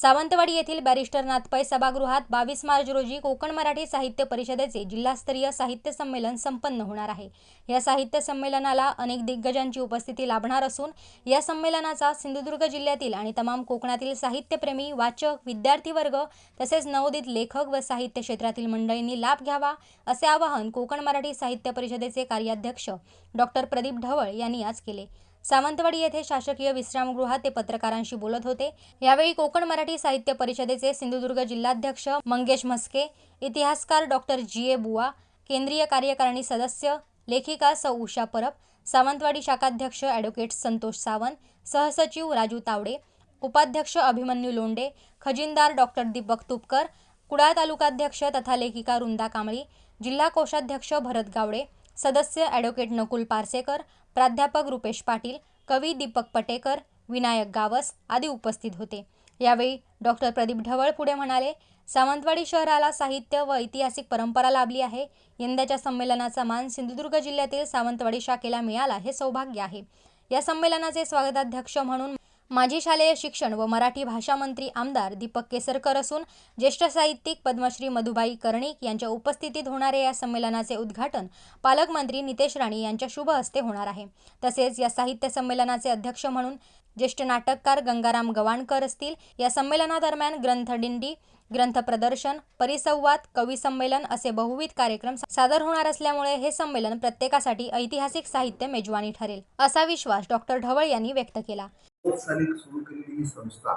सावंतवाडी येथील बॅरिस्टर नाथपै सभागृहात बावीस मार्च रोजी कोकण मराठी साहित्य परिषदेचे जिल्हास्तरीय साहित्य संमेलन संपन्न होणार आहे. या साहित्य संमेलनाला अनेक दिग्गजांची उपस्थिती लाभणार असून या संमेलनाचा सिंधुदुर्ग जिल्ह्यातील आणि तमाम कोकणातील साहित्यप्रेमी वाचक विद्यार्थी वर्ग तसेच नवोदित लेखक व साहित्य क्षेत्रातील मंडळींनी लाभ घ्यावा असे आवाहन कोकण मराठी साहित्य परिषदेचे कार्याध्यक्ष डॉक्टर प्रदीप ढवळ यांनी आज केले. सावंतवाडी येथे शासकीय विश्रामगृहात ते पत्रकारांशी बोलत होते. यावेळी कोकण मराठी साहित्य परिषदेचे सिंधुदुर्ग जिल्हाध्यक्ष मंगेश म्हस्के इतिहासकार डॉक्टर जी. ए. बुवा केंद्रीय कार्यकारिणी सदस्य लेखिका सौ. उषा परब सावंतवाडी शाखाध्यक्ष ॲडव्होकेट संतोष सावंत सहसचिव राजू तावडे उपाध्यक्ष अभिमन्यू लोंडे खजिनदार डॉक्टर दीपक तुपकर कुडाळ तालुकाध्यक्ष तथा लेखिका वृंदा कांबळी जिल्हा कोषाध्यक्ष भरत गावडे सदस्य ॲडव्होकेट नकुल पारसेकर प्राध्यापक रुपेश पाटील कवी दीपक पटेकर विनायक गावस आदी उपस्थित होते. यावेळी डॉक्टर प्रदीप ढवळ पुढे म्हणाले सावंतवाडी शहराला साहित्य व ऐतिहासिक परंपरा लाभली आहे. यंदाच्या संमेलनाचा मान सिंधुदुर्ग जिल्ह्यातील सावंतवाडी शाखेला मिळाला हे सौभाग्य आहे. या संमेलनाचे स्वागताध्यक्ष म्हणून माजी शालेय शिक्षण व मराठी भाषा मंत्री आमदार दीपक केसरकर असून ज्येष्ठ साहित्यिक पद्मश्री मधुबाई कर्णिक यांच्या उपस्थितीत होणाऱ्या या संमेलनाचे उद्घाटन पालकमंत्री नितेश राणे यांच्या शुभ हस्ते होणार आहे. तसेच या साहित्य संमेलनाचे अध्यक्ष म्हणून ज्येष्ठ नाटककार गंगाराम गवाणकर असतील. या संमेलनादरम्यान ग्रंथदिंडी ग्रंथ प्रदर्शन परिसंवाद कवी संमेलन असे बहुविध कार्यक्रम सादर होणार असल्यामुळे हे संमेलन प्रत्येकासाठी ऐतिहासिक साहित्य मेजवानी ठरेल असा विश्वास डॉक्टर ढवळ यांनी व्यक्त केला. साली सुरू केलेली ही संस्था.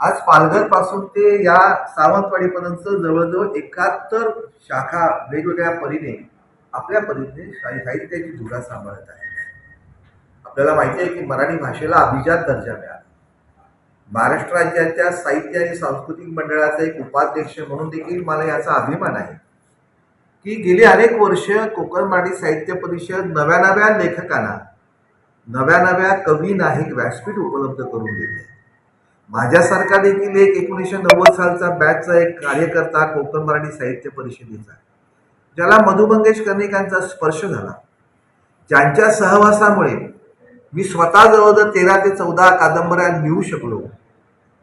आज पालघरपासून ते या सावंतवाडीपर्यंत जवळजवळ एकाहत्तर शाखा वेगवेगळ्या परीने आपल्या परीने साहित्याची धुरा सांभाळत आहे आपल्याला माहिती आहे की मराठी भाषेला अभिजात दर्जा मिळाला. महाराष्ट्र राज्याच्या साहित्य आणि सांस्कृतिक मंडळाचा एक उपाध्यक्ष म्हणून देखील मला याचा अभिमान आहे. की गेली अनेक वर्ष कोकण मराठी साहित्य परिषद नव्या नव्या लेखकांना नव्या नव्या कवी नाहीक व्यासपीठ उपलब्ध करून देते. माझ्यासारखा देखील एक एकोणीसशे नव्वद सालचा बॅचचा एक कार्यकर्ता कोकण मराठी साहित्य परिषदेचा ज्याला मधु मंगेश कर्णिकांचा स्पर्श झाला. ज्यांच्या सहवासामुळे मी स्वतः जवळजवळ तेरा ते चौदा कादंबऱ्या लिहू शकलो.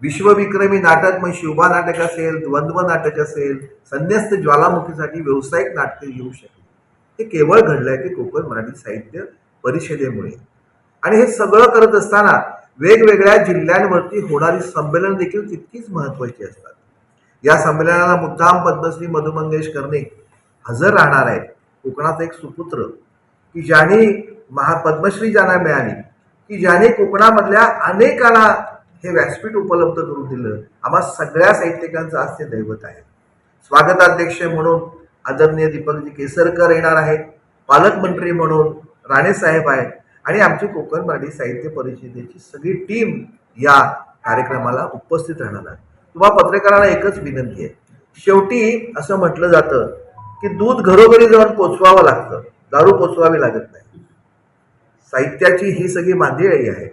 विश्वविक्रमी नाटक मग शिवबा नाटक असेल द्वंद्व नाटक असेल संन्यस्त ज्वालामुखीसाठी व्यावसायिक नाटके लिहू शकले. हे केवळ घडलं आहे ते कोकण मराठी साहित्य परिषदेमुळे. आणि हे सगळं करत असताना वेगवेगळ्या जिल्ह्यांवरती होणारी संमेलन देखील तितकीच महत्त्वाची असतात. या संमेलनाला मुद्दाम पद्मश्री मधु मंगेश कर्णिक हजर राहणार आहेत. कोकणाचा एक सुपुत्र की ज्याने महा पद्मश्री ज्यांना मिळाली की ज्याने कोकणामधल्या अनेकांना हे व्यासपीठ उपलब्ध करून दिलं. आम्हा सगळ्या साहित्यिकांचं आज ते दैवत आहे. स्वागताध्यक्ष म्हणून आदरणीय दीपकजी केसरकर येणार आहेत. पालकमंत्री म्हणून राणेसाहेब आहेत. आणि आमची कोकण मराठी साहित्य परिषदेची सगळी टीम या कार्यक्रमाला उपस्थित राहणार आहे तुम्हा पत्रकारांना एकच विनंती आहे. शेवटी असं म्हटलं जातं की दूध घरोघरी जाऊन पोचवावं लागतं. दारू पोचवावी लागत नाही. साहित्याची ही सगळी मांदिळी आहे.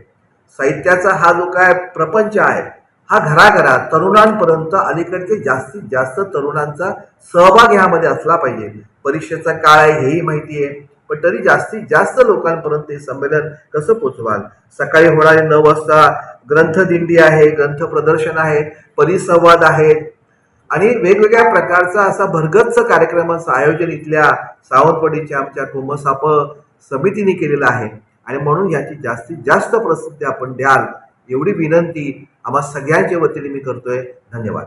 साहित्याचा हा जो काय प्रपंच आहे हा घराघरात तरुणांपर्यंत अलीकडचे जास्तीत जास्त तरुणांचा सहभाग ह्यामध्ये असला पाहिजे. परीक्षेचा काळ आहे हेही माहिती आहे. पण तरी जास्तीत जास्त लोकांपर्यंत हे संमेलन कसं पोचवाल? सकाळी होणारे नऊ वाजता ग्रंथदिंडी आहे ग्रंथ प्रदर्शन आहे परिसंवाद आहेत आणि वेगवेगळ्या प्रकारचा असा भरगच्च कार्यक्रमाचं आयोजन इथल्या सावंतवाडीच्या आमच्या कोमसाप समितीने केलेलं आहे. आणि म्हणून याची जास्तीत जास्त प्रसिद्धी आपण द्याल एवढी विनंती आम्हा सगळ्यांच्या वतीने मी करतोय. धन्यवाद.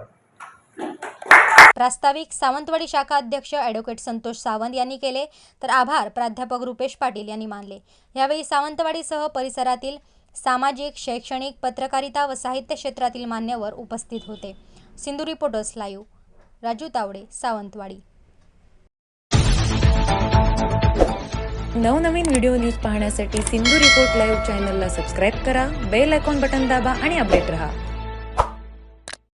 प्रास्ताविक सावंतवाडी शाखा अध्यक्ष ॲडव्होकेट संतोष सावंत यांनी केले तर आभार प्राध्यापक रुपेश पाटील यांनी मानले. यावेळी सावंतवाडीसह परिसरातील सामाजिक शैक्षणिक पत्रकारिता व साहित्य क्षेत्रातील मान्यवर उपस्थित होते. Sindhu reporters live Raju Tawde Sawantwadi. नवनवीन व्हिडिओ न्यूज पाहण्यासाठी सिंधू रिपोर्ट लाईव्ह चॅनलला सबस्क्राईब करा बेल आयकॉन बटन दाबा आणि अपडेट रहा.